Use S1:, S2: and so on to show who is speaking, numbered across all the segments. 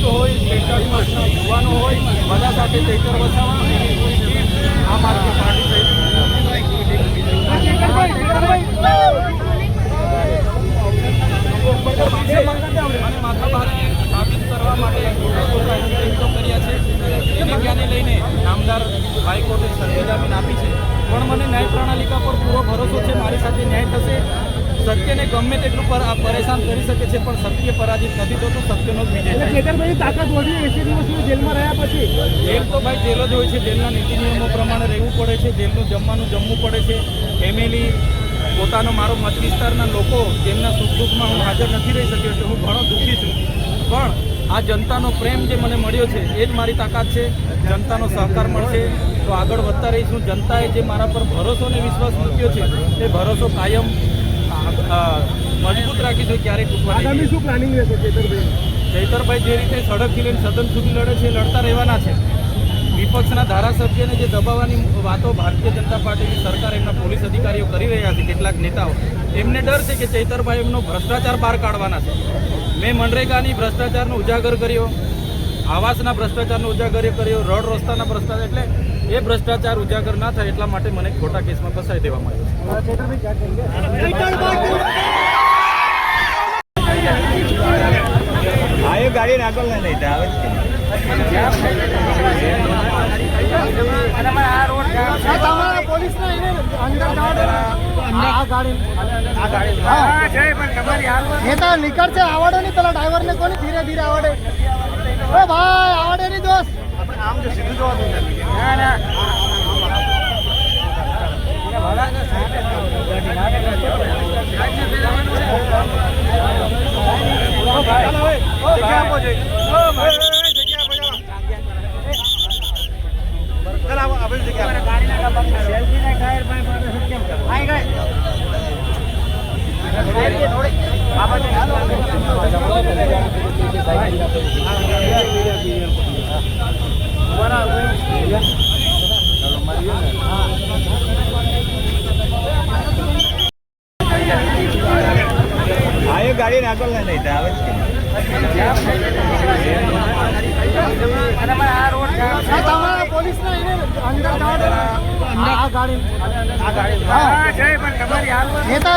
S1: ખેડૂતો હોય ટ્રેક્ટરમાં યુવાનો હોય, બધા સાથે ટ્રેક્ટર વસાવા. આ આદમી પાર્ટી માથાભારે સાબિત કરવા માટે ખોટા કર્યા છે. એને ધ્યાને લઈને નામદાર હાઈકોર્ટે સર્વે જામીન આપી છે. પણ મને ન્યાય પ્રણાલિકા પર પૂરો ભરોસો છે. મારી સાથે ન્યાય થશે. સત્યને ગમે તેટલું પર આ પરેશાન કરી શકે છે પણ સત્ય પરાજિત નથી થતું સત્યનો જ વિજય થાય છે.
S2: તાકાત વધી એસી દિવસની જેલમાં રહ્યા પછી?
S1: જેલ તો ભાઈ જેલ જ હોય છે જેલના નીતિ નિયમો પ્રમાણે રહેવું પડે છે જેલનું જમવાનું જમવું પડે છે. ફેમિલી પોતાનો મારો મત વિસ્તારના લોકો જેમના સુખ દુઃખમાં હું હાજર નથી રહી શક્યો એટલે હું ઘણો દુઃખી છું. પણ આ જનતાનો પ્રેમ જે મને મળ્યો છે એ જ મારી તાકાત છે. જનતાનો સહકાર મળશે. તો આગળ વધતા રહીશું. જનતાએ જે મારા પર ભરોસો અને વિશ્વાસ મૂક્યો છે એ ભરોસો કાયમ મજબૂત રાખીશું ક્યારેય તૂટવા
S2: આગામી શું પ્લાનિંગ રહેશે ચેતરભાઈ?
S1: ચૈતરભાઈ જે રીતે સડકથી લઈને સદન સુધી લડે છે લડતા રહેવાના છે. વિપક્ષના ધારાસભ્યને જે દબાવવાની વાતો ભારતીય જનતા પાર્ટીની સરકાર એમના પોલીસ અધિકારીઓ કરી રહ્યા છે કેટલાક નેતાઓ એમને ડર છે કે ચૈતરભાઈ એમનો ભ્રષ્ટાચાર બહાર કાઢવાના છે. મેં મનરેગાની ભ્રષ્ટાચારનો ઉજાગર કર્યો આવાસના ભ્રષ્ટાચારનો ઉજાગર કર્યો રોડ રસ્તાના ભ્રષ્ટાચાર એટલે એ ભ્રષ્ટાચાર ઉજાગર ના થાય એટલા માટે મને ખોટા કેસમાં ફસાઈ દેવામાં આવ્યો
S3: ગાડી નાખો ને નહીં આવે જ કે.
S2: તમારા પોલીસના એને અંદર જવા દો ને. આ ગાડી એ તો નીકળશે આવડે નહીં પેલા ડ્રાઈવરને કોને ધીરે ધીરે આવડે ઓ ભાઈ આવડે નહીં દોસ્ત.
S3: આપણે આમ જો સીધું
S2: જોવાનું ના ના. અંદર જવા દો. ના લઈ આવે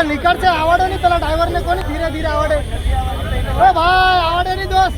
S2: નીકળશે આવડે નહીં પેલા ડ્રાઈવરને કોની ધીરે ધીરે આવડે? ભાઈ આવડે નહીં દોસ્ત.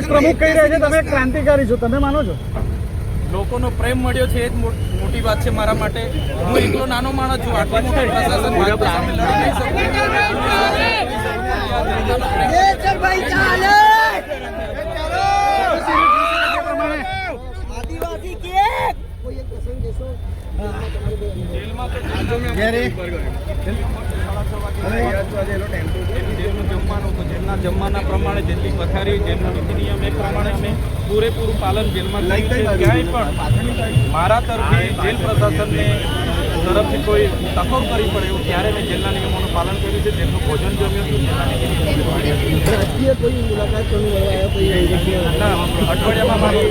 S2: પ્રદેશ પ્રમુખ કહી રહ્યા છે તમે ક્રાંતિકારી છો તમે માનો છો?
S1: લોકોનો પ્રેમ મળ્યો છે એ જ મોટી વાત છે મારા માટે. હું એકલો નાનો માણસ છું આટલું મોટું પ્રશાસન લડી નહીં શકું. જેલમાં તો જેલનું જમવાનું હતું જમવાના પ્રમાણે જેટલી પથારી જેલનો નીતિ નિયમ એ પ્રમાણે અમે પૂરેપૂરું પાલન જેલમાં કર્યું છે. ક્યાંય પણ મારા તરફથી જેલ પ્રશાસનને તરફથી કોઈ તકર કરી પડે એવું ત્યારે મેં જેલના નિયમોનું પાલન કર્યું છે જેમનું ભોજન જમ્યું હતું જેલના અઠવાડિયામાં મારી